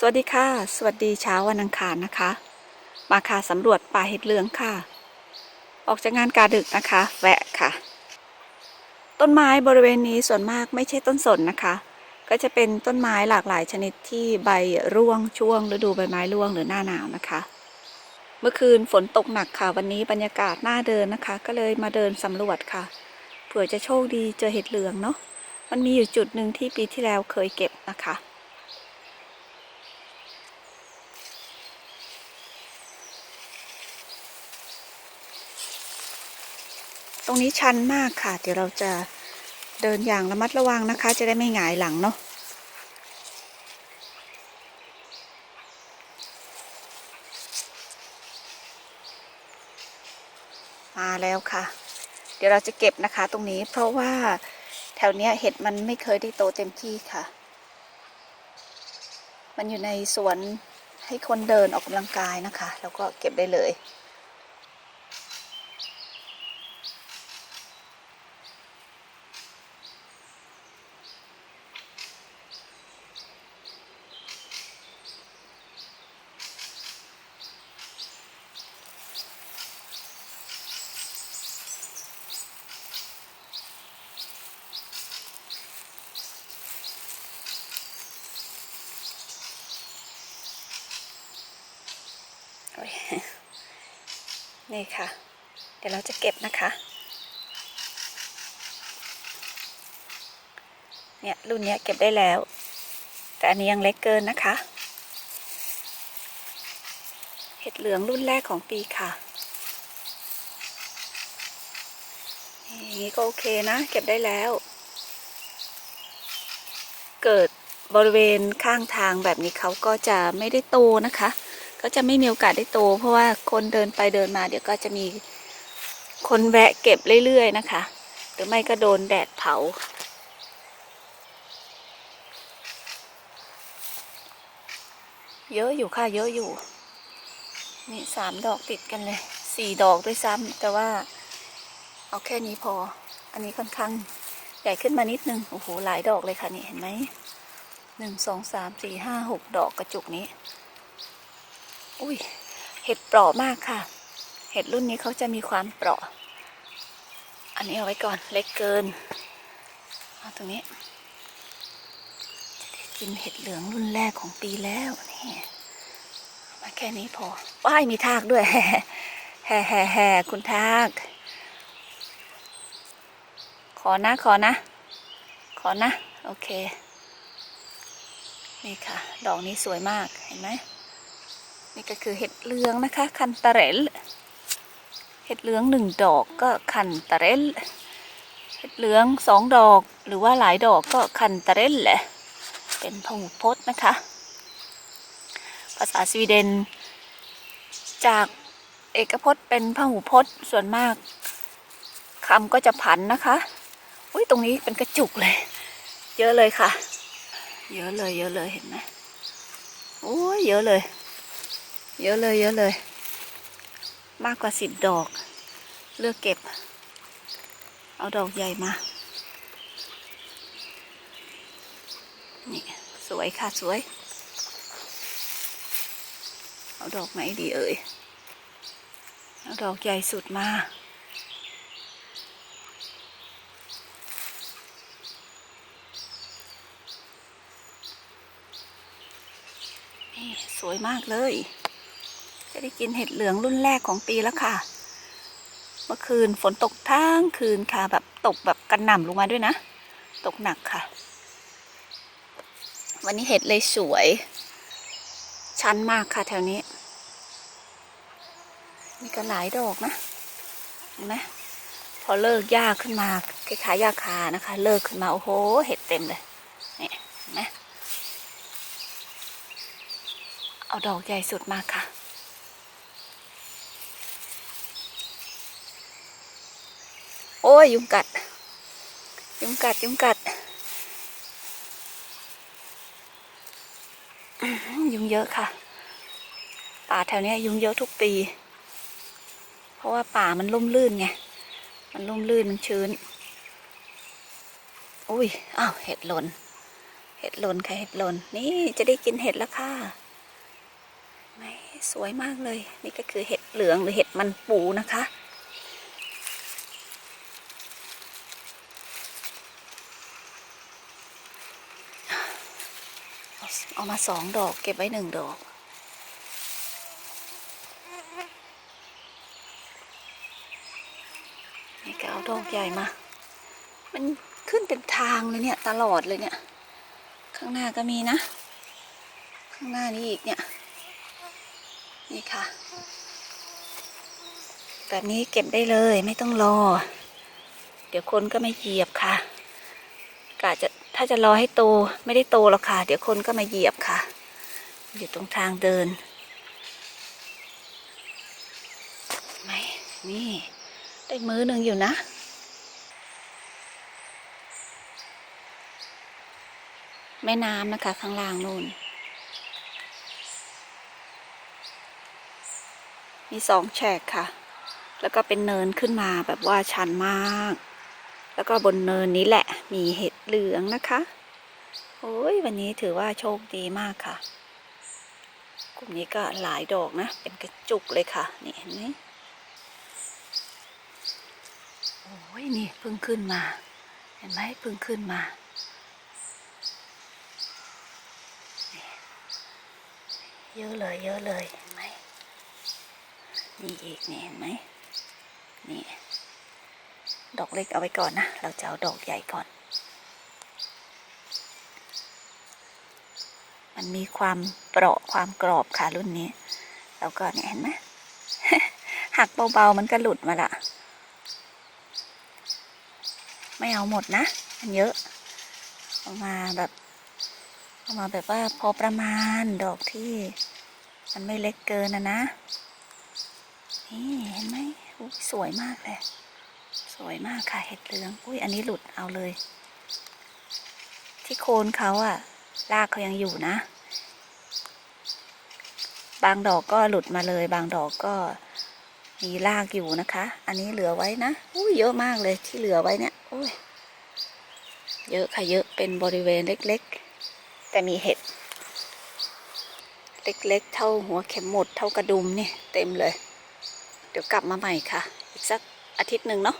สวัสดีค่ะ สวัสดีเช้าวันอังคารนะคะ มาค่ะสำรวจป่าเห็ดเหลืองค่ะ ออกจากงานกาดึกนะคะ แวะค่ะ ต้นไม้บริเวณนี้ส่วนมากไม่ใช่ต้นสนนะคะ ก็จะเป็นต้นไม้หลากหลายชนิดที่ใบร่วงช่วงฤดูใบไม้ร่วงหรือหน้าหนาวนะคะ เมื่อคืนฝนตกหนักค่ะ วันนี้บรรยากาศน่าเดินนะคะ ก็เลยมาเดินสำรวจค่ะ เผื่อจะโชคดีเจอเห็ดเหลืองเนาะ มันมีอยู่จุดหนึ่งที่ปีที่แล้วเคยเก็บนะคะ ตรงนี้ชันมากค่ะ เดี๋ยวเราจะเดินอย่างระมัดระวังนะคะ จะได้ไม่หงายหลังเนาะมาแล้วค่ะ เดี๋ยวเราจะเก็บนะคะตรงนี้เพราะว่าแถวเนี้ยเห็ดมันไม่เคยได้โตเต็มที่ค่ะ มันอยู่ในสวนให้คนเดินออกกำลังกายนะคะ แล้วก็เก็บได้เลย โอ้ย นี่ค่ะ เดี๋ยวเราจะเก็บนะคะ เนี่ยรุ่นเนี้ยเก็บได้แล้ว แต่อันนี้ยังเล็กเกินนะคะ เห็ดเหลืองรุ่นแรกของปีค่ะอย่างนี้ก็โอเคนะ เก็บได้แล้ว เกิดบริเวณข้างทางแบบนี้เขาก็จะไม่ได้โตนะคะ ก็จะไม่มีโอกาสได้โต เพราะว่าคนเดินไปเดินมา เดี๋ยวก็จะมีคนแวะเก็บเรื่อยๆนะคะ หรือไม่ก็โดนแดดเผา เยอะอยู่ค่ะเยอะอยู่ นี่สามดอกติดกันเลยสี่ดอกด้วยซ้ำแต่ว่าเอาแค่นี้พอ อันนี้ค่อนข้างใหญ่ขึ้นมานิดนึง โอ้โห หลายดอกเลยค่ะนี่เห็นไหมหนึ่งสองสามสี่ห้าหกดอกกระจุกนี้ อุ้ยเห็ดเปราะมากค่ะ เห็ดรุ่นนี้เขาจะมีความเปราะ อันนี้เอาไว้ก่อนเล็กเกิน เอาตรงนี้ จะได้กินเห็ดเหลืองรุ่นแรกของปีแล้วนี่มาแค่นี้พอว้ายมีทากด้วย แฮ่แฮ่แฮ่คุณทาก ขอนะ ขอนะ ขอนะ โอเค นี่ค่ะ ดอกนี้สวยมาก เห็นไหม นี่ก็คือเห็ดเหลืองนะคะ คันตะเรลเห็ดเหลืองหนึ่งดอกก็คันตะเรลเห็ดเหลืองสองดอกหรือว่าหลายดอกก็คันตะเรลแหละเป็นพหูพจน์นะคะ ภาษาสวีเดน จากเอกพจน์เป็นพหูพจน์ส่วนมากคำก็จะผันนะคะอุ้ยตรงนี้เป็นกระจุกเลย เยอะเลยค่ะ เยอะเลยเยอะเลยเห็นไหมโอ้ยเยอะเลย เยอะเลยเยอะเลย มากกว่าสิบดอก เลือกเก็บ เอาดอกใหญ่มา นี่ สวยค่ะสวย เอาดอกไหนดีเอ่ย เอาดอกใหญ่สุดมานี่สวยมากเลย จะได้กินเห็ดเหลืองรุ่นแรกของปีแล้วค่ะ เมื่อคืนฝนตกทั้งคืนค่ะ แบบตกแบบกระหน่ำลงมาด้วยนะ ตกหนักค่ะ วันนี้เห็ดเลยสวย ชันมากค่ะแถวนี้ มีก็หลายดอกนะเห็นไหมพอเลิกหญ้าขึ้นมาคล้ายๆหญ้าคานะคะ เลิกขึ้นมาโอ้โห เห็ดเต็มเลยนี่เห็นไหมเอาดอกใหญ่สุดมาค่ะ โอ้ยยุงกัด ยุงกัดยุงกัด ยุงเยอะค่ะ ป่าแถวนี้ยุงเยอะทุกปี เพราะว่าป่ามันร่มรื่นไง มันร่มรื่นมันชื้น อุ้ย อ้าว เห็ดหล่นเห็ดห็ดหล่นค่ะเห็ดหล่น นี่จะได้กินเห็ดแล้วค่ะไม่สวยมากเลย นี่ก็คือเห็ดเหลืองหรือเห็ดมันปูนะคะ เอาเอามาสองดอก เก็บไว้หนึ่งดอก นี่ก็เอาดอกใหญ่มา มันขึ้นเป็นทางเลยเนี่ย ตลอดเลยเนี่ย ข้างหน้าก็มีนะ ข้างหน้านี้อีกเนี่ย นี่ค่ะ แบบนี้เก็บได้เลยไม่ต้องรอ เดี๋ยวคนก็ไม่เหยียบค่ะกะจะ ถ้าจะรอให้โตไม่ได้โตหรอกค่ะ เดี๋ยวคนก็มาเหยียบค่ะ อยู่ตรงทางเดินไหมนี่ ได้มือหนึ่งอยู่นะแม่น้ำนะคะ ข้างล่างนู่น มีสองแฉกค่ะ แล้วก็เป็นเนินขึ้นมาแบบว่าชันมาก แล้วก็บนเนินนี้แหละมีเห็ดเหลืองนะคะ โอ้ยวันนี้ถือว่าโชคดีมากค่ะ กลุ่มนี้ก็หลายดอกนะ เป็นกระจุกเลยค่ะ นี่เห็นไหมโอ้ยนี่เพิ่งขึ้นมา เห็นไหมเพิ่งขึ้นมาเยอะเลยเยอะเลยเห็นไหมนี่อีกนี่เห็นไหมนี่ ดอกเล็กเอาไว้ก่อนนะ เราจะเอาดอกใหญ่ก่อน มันมีความเปราะความกรอบค่ะรุ่นนี้ แล้วก็เนี่ยเห็นไหมหักเบาๆมันก็หลุดมาละไม่เอาหมดนะ มันเยอะเอามาแบบเอามาแบบว่าพอประมาณดอกที่ มันไม่เล็กเกินนะนะนี่เห็นไหมสวยมากเลย สวยมากค่ะเห็ดเหลือง อุ้ยอันนี้หลุดเอาเลย ที่โคนเขาอะรากเขายังอยู่นะ บางดอกก็หลุดมาเลย บางดอกก็มีรากอยู่นะคะ อันนี้เหลือไว้นะ อุ้ยเยอะมากเลยที่เหลือไว้เนี่ย อุ้ยเยอะค่ะเยอะเป็นบริเวณเล็กๆ แต่มีเห็ด เล็กๆ เท่าหัวเข็มหมดเท่ากระดุมนี่เต็มเลย เดี๋ยวกลับมาใหม่ค่ะ อีกสัก อาทิตย์หนึ่งเนาะ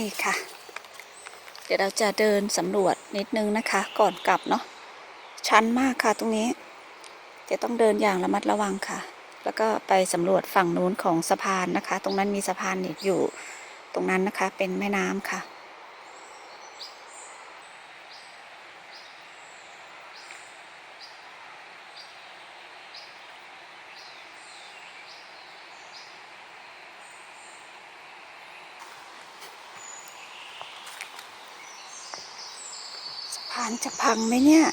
นี่ค่ะ เดี๋ยวเราจะเดินสำรวจนิดนึงนะคะ ก่อนกลับเนาะ ชันมากค่ะตรงนี้ จะต้องเดินอย่างระมัดระวังค่ะ แล้วก็ไปสำรวจฝั่งนู้นของสะพานนะคะ ตรงนั้นมีสะพานอีกอยู่ ตรงนั้นนะคะ เป็นแม่น้ำค่ะ จะพังไหมเนี่ย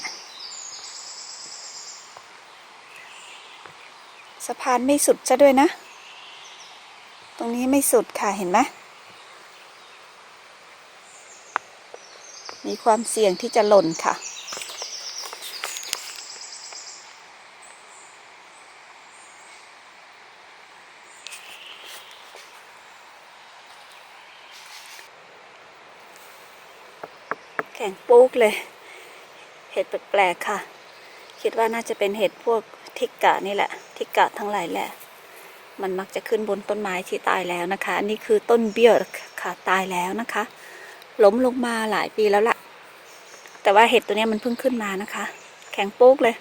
สะพานไม่สุดซะด้วยนะ ตรงนี้ไม่สุดค่ะเห็นไหมมีความเสี่ยงที่จะหล่นค่ะ แข็งปุ๊กเลย ห็ดแปลกๆค่ะ คิดว่าน่าจะเป็นเห็ดพวกทิกกะนี่แหละ ทิกกะทั้งหลายแหละ มันมักจะขึ้นบนต้นไม้ที่ตายแล้วนะคะ อันนี้คือต้นเบี้ยค่ะตายแล้วนะคะ ล้มลงมาหลายปีแล้วล่ะ แต่ว่าเห็ดตัวนี้มันเพิ่งขึ้นมานะคะ แข็งโป๊กเลย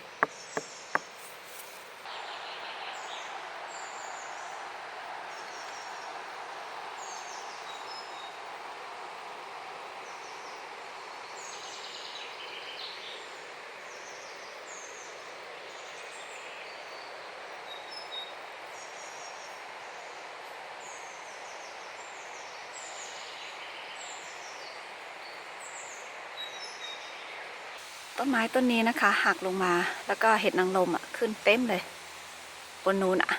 ต้นไม้ต้นนี้นะคะหักลงมาแล้วก็เห็ดนางรมอะขึ้นเต็มเลย บนนู้นอะ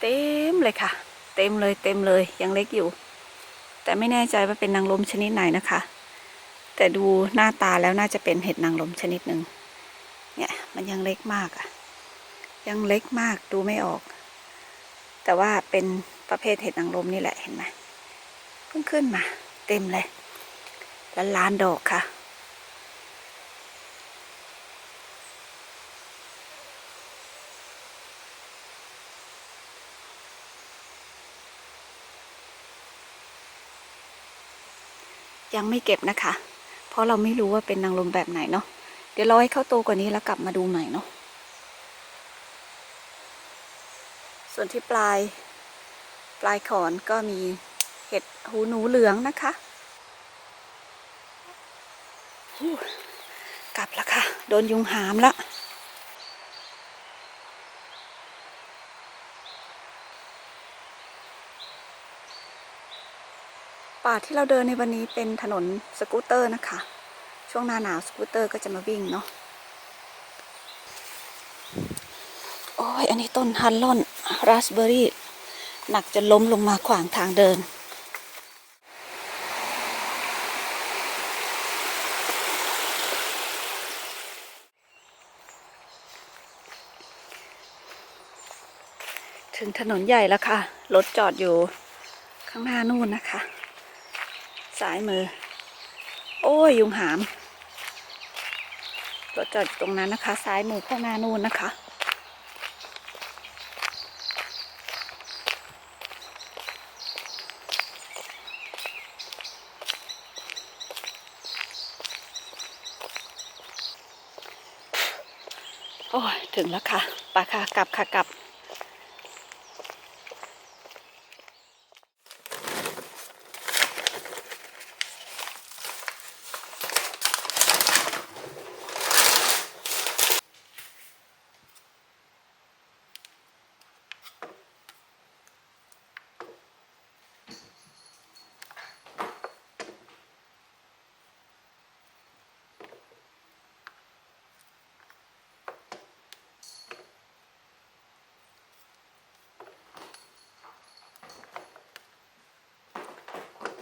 เต็มเลยค่ะ เต็มเลยเต็มเลยยังเล็กอยู่ แต่ไม่แน่ใจว่าเป็นนางรมชนิดไหนนะคะ แต่ดูหน้าตาแล้วน่าจะเป็นเห็ดนางรมชนิดหนึ่งเนี่ยมันยังเล็กมากอะ ยังเล็กมากดูไม่ออก แต่ว่าเป็นประเภทเห็ดนางรมนี่แหละเห็นไหมเพิ่งขึ้นมา เต็มเลยล้านล้านดอกค่ะ ยังไม่เก็บนะคะ เพราะเราไม่รู้ว่าเป็นนางลมแบบไหนเนาะเดี๋ยวรอให้เขาโตกว่านี้แล้วกลับมาดูใหม่เนาะส่วนที่ปลายปลายขอนก็มีเห็ดหูหนูเหลืองนะคะกลับแล้วค่ะ โดนยุงหามแล้ว ป่าที่เราเดินในวันนี้เป็นถนนสกูตเตอร์นะคะ ช่วงหน้าหนาวสกูตเตอร์ก็จะมาวิ่งเนาะโอ้ยอันนี้ต้นฮันลอนราสเบอรี่ หนักจนล้มลงมาขวางทางเดิน ถึงถนนใหญ่แล้วค่ะ รถจอดอยู่ข้างหน้านู่นนะคะ ซ้ายมือ โอ้ยยุงหามรถจอดตรงนั้นนะคะซ้ายมือข้างหน้านู่นนะคะ โอ้ยถึงแล้วค่ะไปค่ะกลับค่ะกลับ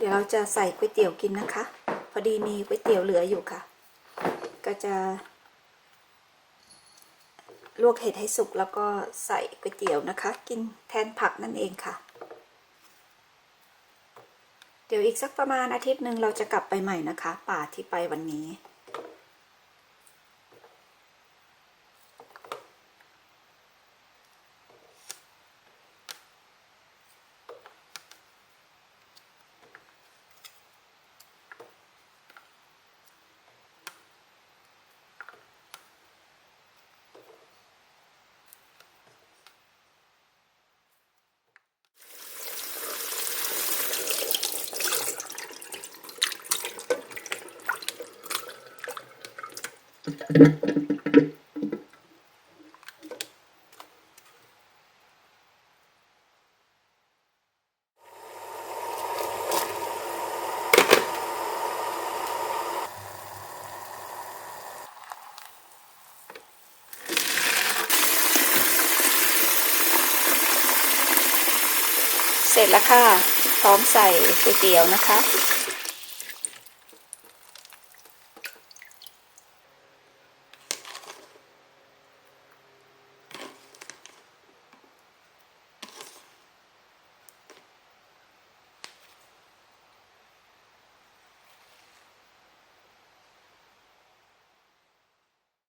ดี๋ยวเราจะใส่ก๋วยเตี๋ยวกินนะคะ พอดีมีก๋วยเตี๋ยวเหลืออยู่ค่ะ ก็จะ ลวกเห็ดให้สุกแล้วก็ใส่ก๋วยเตี๋ยวนะคะ กินแทนผักนั่นเองค่ะ เดี๋ยวอีกสักประมาณอาทิตย์หนึ่งเราจะกลับไปใหม่นะคะ ป่าที่ไปวันนี้ เสร็จแล้วค่ะ พร้อมใส่ก๋วยเตี๋ยวนะคะ